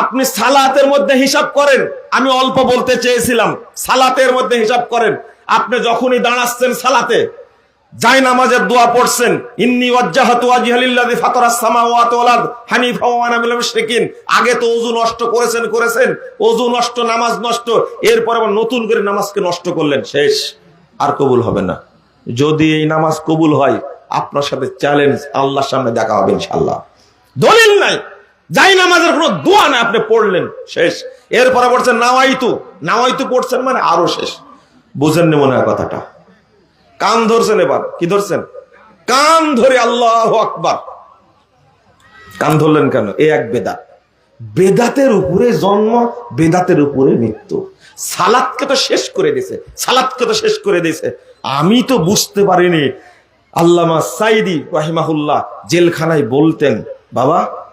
আপনি সালাতের মধ্যে হিসাব করেন, আমি অল্প বলতে চেয়েছিলাম, সালাতের মধ্যে হিসাব করেন। আপনি যখনই দাঁড়াচ্ছেন সালাতে, যাই নামাজের দোয়া পড়ছেন, ইন্নি আগে তো অজু নষ্ট করেছেন করেছেন অজু নষ্ট, নামাজ নষ্ট, এরপর আবার নতুন করে নামাজকে নষ্ট করলেন, শেষ, আর কবুল হবে না। যদি এই নামাজ কবুল হয়, আপনার সাথে চ্যালেঞ্জ আল্লাহর সামনে দেখা হবে ইনশাল্লাহ দলিল নাই। যাই নামাজের কোনো দোয়া না আপনি পড়লেন, শেষ। এরপরে পড়ছেন নাওয়াইতু। নাওয়াইতু পড়ছেন মানে আরও শেষ। বুঝেননি মনে হয় কথাটা? কান ধরছেন এবার? কি ধরছেন? কান ধরে আল্লাহ আকবার। কান ধরলেন কেন? এ এক বেদাত। বেদাতের উপরে জন্ম, বেদাতের উপরে মৃত্যু। সালাদকে তো শেষ করে দিছে। সালাদকে তো শেষ করে দিছে। আমি তো বুঝতে পারিনি। আল্লামা সাইদি রাহিমাহুল্লাহ জেলখানায় বলতেন, বাবা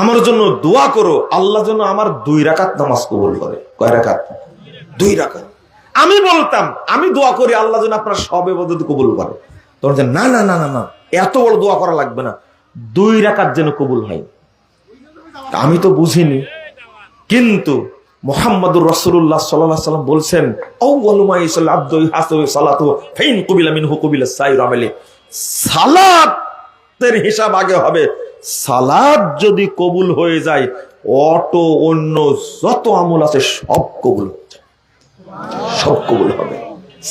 আমার জন্য দোয়া করো, আল্লাহ যেন আমার দুই রাকাত নামাজ কবুল করে। কয় রাকাত? দুই রাকাত। আমি বলতাম, আমি দোয়া করি, আল্লাহ যেন আপনার সবে বদত কবুল করে। তখন না না না না না, এত বড় দোয়া করা লাগবে না, দুই রাকাত যেন কবুল হয়। আমি তো বুঝিনি। কিন্তু মোহাম্মদুর রসুল্লাহ সাল্লাহ সাল্লাম বলছেন সালাতের হিসাব আগে হবে। সালাদ যদি কবুল হয়ে যায়, অটো, অন্য যত আমল আছে, সব কবুল সব কবুল হবে।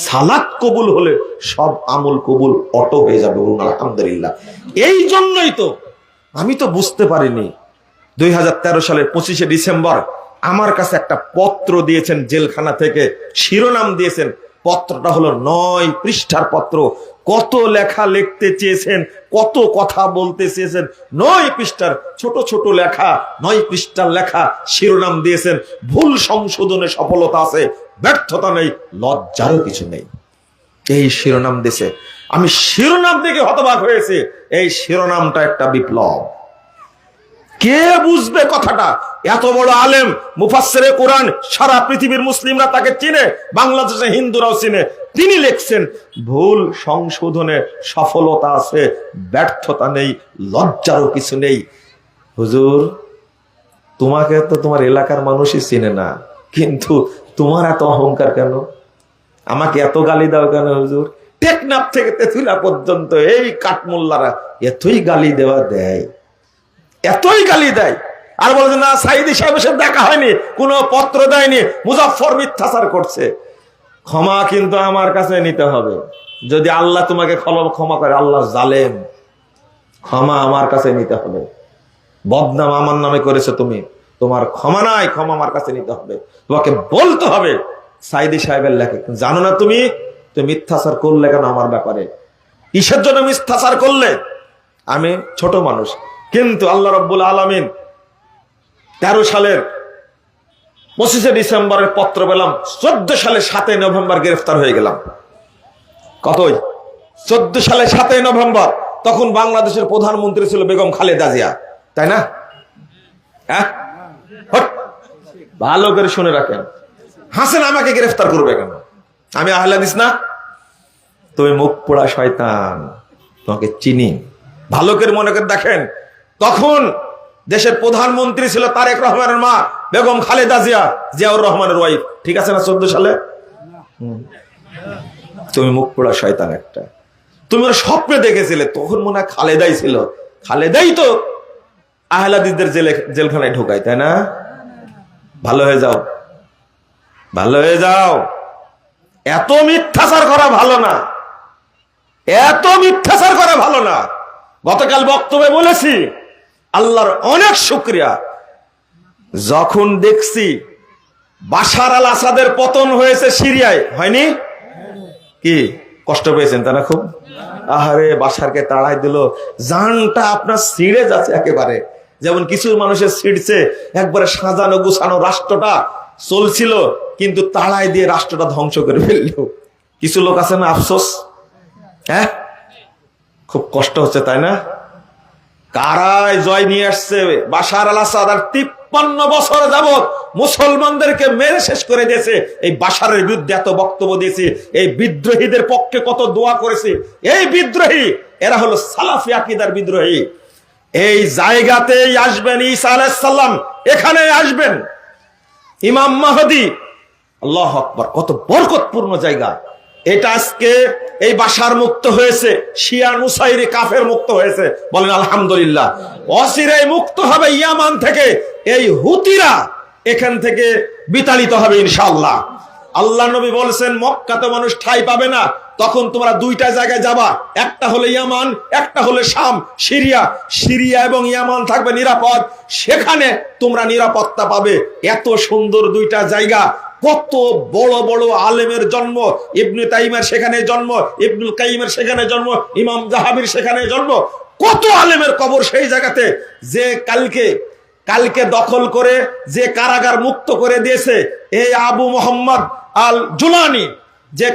সালাদ কবুল হলে সব আমল কবুল অটো হয়ে যাবে বলুন, আলহামদুলিল্লাহ। এই জন্যই তো আমি তো বুঝতে পারিনি, দুই হাজার তেরো সালের পঁচিশে ডিসেম্বর আমার কাছে একটা পত্র দিয়েছেন, জেলখানা থেকে শিরোনাম দিয়েছেন পত্রটা হলো নয় পৃষ্ঠার পত্র। কত লেখা লিখতে চেয়েছেন, কত কথা বলতে চেয়েছেন, নয় পৃষ্ঠার ছোট ছোট লেখা, নয় পৃষ্ঠার লেখা শিরোনাম দিয়েছেন। ভুল সংশোধনে সফলতা আছে, ব্যর্থতা নেই, লজ্জারও কিছু নেই। এই শিরোনাম দিছে। আমি শিরোনাম থেকে হতবাক হয়েছে। এই শিরোনামটা একটা বিপ্লব। কে বুঝবে কথাটা? এত বড় আলেম, মুফাসসিরে কোরআন, সারা পৃথিবীর মুসলিমরা তাকে চিনে, বাংলাদেশে হিন্দুরাও চিনে। তিনি লিখছেন, ভুল সংশোধনে সফলতা আছে, ব্যর্থতা নেই, লজ্জারও কিছু নেই। হুজুর, তোমাকে তো তোমার এলাকার মানুষই চিনে না, কিন্তু তোমার এত অহংকার কেন? আমাকে এত গালি দাও কেন হুজুর? টেকনাফ থেকে তেতুলা পর্যন্ত এই কাঠমোল্লারা এতই গালি দেওয়া দেয়। এতই গালি দেয়। আর বলে যে, না সাইদি সাহেবের সাথে দেখা হয়নি, কোনো পত্র দেয়নি মুজাফর মিথ্যাচার করছে। ক্ষমা কিন্তু আমার কাছে নিতে হবে। যদি আল্লাহ তোমাকে ক্ষমা ক্ষমা করে, আল্লাহ জালেম। ক্ষমা আমার কাছে নিতে হবে। বদনাম আমার নামে করেছ তুমি। তোমার ক্ষমা নাই, ক্ষমা আমার কাছে নিতে হবে। তোমাকে বলতে হবে সাইদি সাহেবের লেখে। জানো না তুমি তুমি মিথ্যাচার করলে কেন আমার ব্যাপারে? কিসের জন্য মিথ্যাচার করলে? আমি ছোট মানুষ। কিন্তু আল্লাহ রব্বুল আলমিন তেরো সালের পঁচিশে ডিসেম্বরের পত্র পেলাম, চোদ্দ সালে সাতই নভেম্বর গ্রেফতার হয়ে গেলাম। কতই? চোদ্দ সালে সাতই নভেম্বর, তখন বাংলাদেশের প্রধানমন্ত্রী ছিল বেগম খালেদা জিয়া। তাই না? হ্যাঁ। ভালো করে শুনে রাখেন। হাসেন আমাকে গ্রেফতার করবে কেন? আমি আহলাদিস না? তুমি মুখ পোড়া শয়তান, তোমাকে চিনি। ভালো করে মনে করে দেখেন তখন দেশের প্রধানমন্ত্রী ছিল তারেক রহমানের মা, বেগম খালেদা জিয়া, জিয়াউর রহমানের ওয়াইফ ঠিক আছে না চোদ্দ সালে। তুমি মুখ পোড়া শয়তান একটা। তুমি ওর স্বপ্নে দেখেছিলে, তখন মনে হয় খালেদাই ছিল। খালেদাই তো আহলাদিদের জেলে, জেলখানায় ঢোকায়, তাই না? ভালো হয়ে যাও। ভালো হয়ে যাও। এত মিথ্যাচার করা ভালো না। এত মিথ্যাচার করা ভালো না। গতকাল বক্তব্যে বলেছি আল্লাহর অনেক শুক্রিয়া। যখন দেখছি বাসার আল আসাদের পতন হয়েছে সিরিয়ায়, হয়নি? কি কষ্ট পেয়েছেন তারা খুব? আহারে বাসারকে তাড়াই দিল। জানটা আপনার ছিঁড়ে যাচ্ছে একেবারে। যেমন কিছু মানুষের ছিঁড়ছে, একবারে সাজানো গুছানো রাষ্ট্রটা চলছিল, কিন্তু তাড়াই দিয়ে রাষ্ট্রটা ধ্বংস করে ফেলল। কিছু লোক আছে না, আফসোস? হ্যাঁ? খুব কষ্ট হচ্ছে, তাই না? কারায় জয় নিয়ে আসছে বাশার আল আসাদ আর তিপ্পান্ন বছর যাবৎ মুসলমানদেরকে মেরে শেষ করে দিয়েছে। এই বাশারের বিরুদ্ধে এত বক্তব্য দিয়েছে। এই বিদ্রোহীদের পক্ষে কত দোয়া করেছে। এই বিদ্রোহী, এরা হলো সালাফি আকিদার বিদ্রোহী। এই জায়গাতেই আসবেন ঈসা আলাইসাল্লাম এখানে আসবেন। ইমাম মাহদি, আল্লাহ আকবর, কত বরকতপূর্ণ জায়গা। এটা আজকে এই বাসার মুক্ত হয়েছে, শিয়া নুসাইরি কাফের মুক্ত হয়েছে। বলেন, আলহামদুলিল্লাহ। অসিরাই মুক্ত হবে ইয়ামান থেকে, এই হুতিরা এখান থেকে বিতাড়িত হবে ইনশাল্লাহ আল্লাহ নবী বলছেন, মক্কা তো মানুষ ঠাই পাবে না, তখন তোমরা দুইটা জায়গায় যাবা। একটা হলে ইয়ামান, একটা হলে শাম, সিরিয়া। সিরিয়া এবং ইয়ামান থাকবে নিরাপদ। সেখানে তোমরা নিরাপত্তা পাবে। এত সুন্দর দুইটা জায়গা কত বড় বড় আলেমের জন্ম। ইবনু তাইমের সেখানে জন্ম, ইবনুল কাইমের সেখানে জন্ম, ইমাম জাহাবির সেখানে জন্ম। কত আলেমের কবর সেই জায়গাতে যে কালকে কালকে দখল করে, যে কারাগার মুক্ত করে দিয়েছে। এই আবু মোহাম্মদ আল জুলানি যে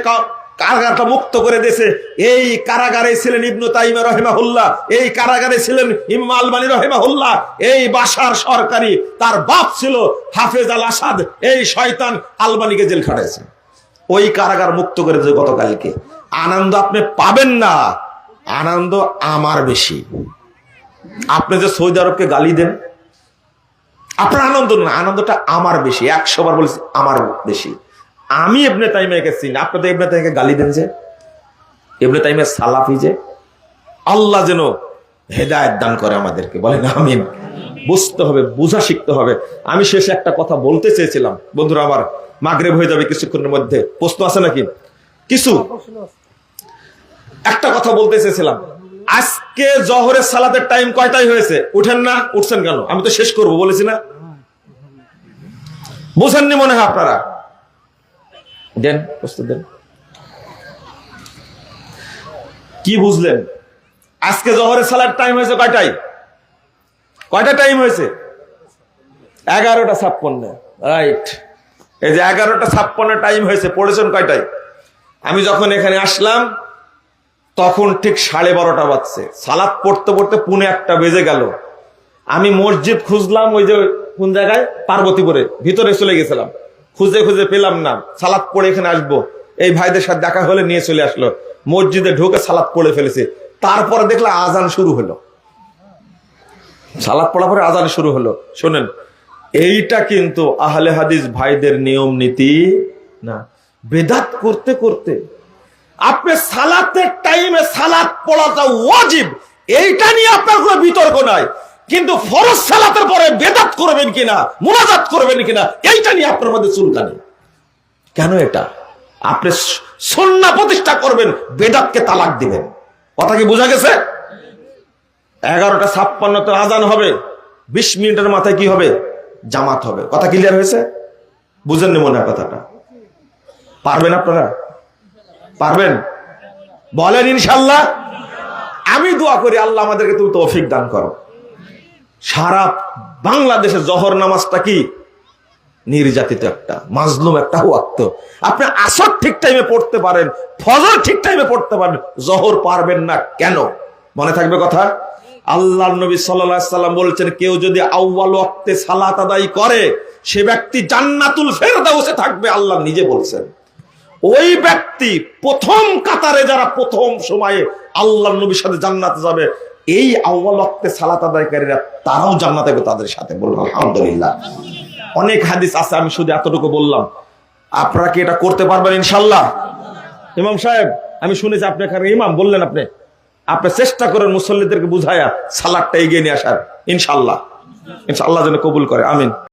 কারাগারটা মুক্ত করে দিয়েছে। এই কারাগারে ছিলেন ইবনু তাইমা রহেমাহুল্লাহ, এই কারাগারে ছিলেন ইমাম আলমানি রহেমাহুল্লাহ, এই বাসার সরকারি, তার বাপ ছিল হাফেজ আল আসাদ, এই শয়তান আলমানিকে জেল খাটাইছে। ওই কারাগার মুক্ত করে দিয়েছে গতকালকে। আনন্দ আপনি পাবেন না, আনন্দ আমার বেশি। আপনি যে সৌদি আরবকে গালি দেন, আপনার আনন্দ না, আনন্দটা আমার বেশি, একশো বার বলেছি, আমার বেশি। আমি এবনে তাইমে গেছি না আপনাদের এবনে তাইমকে গালি দেন যে। এবনে তাইমে সালাফি যে। আল্লাহ যেন হেদায়ত দান করে আমাদেরকে। বলেন আমিন। বুঝতে হবে, বোঝা শিখতে হবে। আমি শেষে একটা কথা বলতে চেয়েছিলাম। বন্ধুরা, আমার মাগরেব হয়ে যাবে কিছুক্ষণের মধ্যে। প্রশ্ন আছে নাকি? কিছু? একটা কথা বলতে চেয়েছিলাম। আজকে জহরের সালাতের টাইম কয়টাই হয়েছে? উঠেন না, উঠছেন কেন? আমি তো শেষ করব, বলেছি না? বুঝেননি মনে হয় আপনারা? দেন, প্রস্তুত দেন। কি বুঝলেন? আজকে জহরের সালার টাইম হয়েছে কয়টাই কয়টা টাইম হয়েছে? এগারোটা ছাপ্পান্ন। রাইট এই যে এগারোটা ছাপ্পান্ন টাইম হয়েছে, পড়েছেন কয়টায়? আমি যখন এখানে আসলাম, তখন ঠিক সাড়ে বারোটা বাজছে। সালাদ পড়তে পড়তে পুনে একটা বেজে গেল। আমি মসজিদ খুঁজলাম ওই যে কোন জায়গায়? পার্বতীপুরে, ভিতরে চলে গেছিলাম। খুঁজে খুঁজে পেলাম না। সালাদ পড়ে এখানে আসব। এই ভাইদের সাথে দেখা হলে নিয়ে চলে আসলো। মসজিদে ঢুকে সালাদ পড়ে ফেলেছে। তারপরে দেখলাম আজান শুরু হলো। সালাদ পড়া পরে আজান শুরু হলো। শোনেন, এইটা কিন্তু আহলে হাদিস ভাইদের নিয়ম নীতি না। বেদাত করতে করতে আপনি সালাতের টাইমে সালাত পড়াটা ওয়াজিব। এইটা নিয়ে আপনার কোনো বিতর্ক নাই। কিন্তু ফরজ সালাতের পরে বেদাত করবেন কিনা, মোনাজাত করবেন কিনা, এইটা নিয়ে আপনার মধ্যে চুলকানি। কেন এটা? আপনি সন্না প্রতিষ্ঠা করবেন, বেদাতকে তালাক দিবেন। কথা কি বোঝা গেছে? এগারোটা ছাপ্পান্নতে আজান হবে, বিশ মিনিটের মাথায় কি হবে? জামাত হবে। কথা ক্লিয়ার হয়েছে? বুঝেননি মনে হয় কথাটা। পারবেন আপনারা? পারবেন? বলেন ইনশাল্লাহ আমি দোয়া করি আল্লাহ আমাদেরকে তুমি তৌফিক দান করো। সারা বাংলাদেশে জহর নামাজটা কি? নির্যাতিত একটা, মাজলুম একটা ওয়াক্ত। আপনি আসর ঠিক টাইমে পড়তে পারেন, ফজর ঠিক টাইমে পড়তে পারেন, জহর পারবেন না কেন? মনে থাকবে কথা? আল্লাহ নবী সাল্লাম বলছেন, কেউ যদি আউ্বাল ওয়াক্তে সালাত আদায় করে, সে ব্যক্তি জান্নাতুল ফেরদাউসে থাকবে, আল্লাহ নিজে বলছেন। ওই ব্যক্তি প্রথম কাতারে যারা প্রথম সময়ে আল্লাহ নবীর সাথে জান্নাতে যাবে এই আউ্বাল ওয়াক্তে সালাত আদায়কারীরা তারাও জান্নাতে তাদের সাথে বলুন, আলহামদুলিল্লাহ। অনেক হাদিস আছে, আমি শুধু এতটুকু বললাম। আপনারা কি এটা করতে পারবেন ইনশাল্লাহ? ইমাম সাহেব, আমি শুনেছি আপনি এখানে ইমাম, বললেন আপনি আপনি চেষ্টা করেন মুসল্লিদেরকে বুঝায়া সালাদটা এগিয়ে নিয়ে আসার, ইনশাল্লাহ। ইনশাল্লাহ যেন কবুল করে, আমিন।